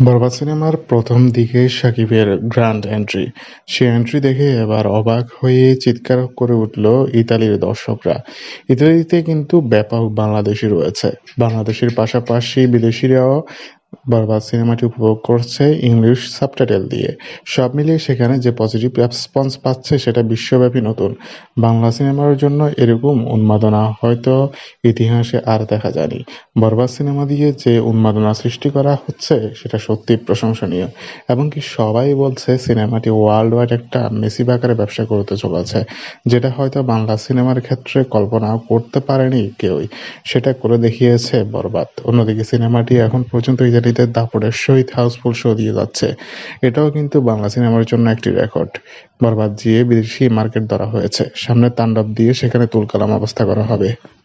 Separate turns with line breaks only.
বরবাদ সিনেমার প্রথম দিকে সাকিবের গ্র্যান্ড এন্ট্রি, সে এন্ট্রি দেখে এবার অবাক হয়ে চিৎকার করে উঠল ইতালির দর্শকরা। ইতালিতে কিন্তু ব্যাপক বাংলাদেশি রয়েছে, বাংলাদেশের পাশাপাশি বিদেশিরাও বরবাদ সিনেমাটি উপভোগ করছে ইংলিশ সাবটাইটেল দিয়ে। সব মিলিয়ে সেখানে যে পজিটিভ রেসপন্স পাচ্ছে সেটা বিশ্বব্যাপী নতুন। বাংলা সিনেমার জন্য এরকম উন্মাদনা হয়তো ইতিহাসে আর দেখা যায়নি। বরবাদ সিনেমা দিয়ে যে উন্মাদনা সৃষ্টি করা হচ্ছে সেটা সত্যিই প্রশংসনীয়। এমনকি সবাই বলছে সিনেমাটি ওয়ার্ল্ড ওয়াইড একটা মেসিভ আকারে ব্যবসা করতে চলেছে, যেটা হয়তো বাংলা সিনেমার ক্ষেত্রে কল্পনাও করতে পারেনি কেউই। সেটা করে দেখিয়েছে বরবাদ। অন্যদিকে সিনেমাটি এখন পর্যন্ত ইতালিতে দাপটের সহিত হাউসফুল শো দিয়ে যাচ্ছে। এটাও কিন্তু বাংলা সিনেমার জন্য একটি রেকর্ড। বরবাদ দিয়ে বিদেশি মার্কেট ধরা হয়েছে, সামনে তাণ্ডব দিয়ে সেখানে তুলকালাম অবস্থা করা হবে।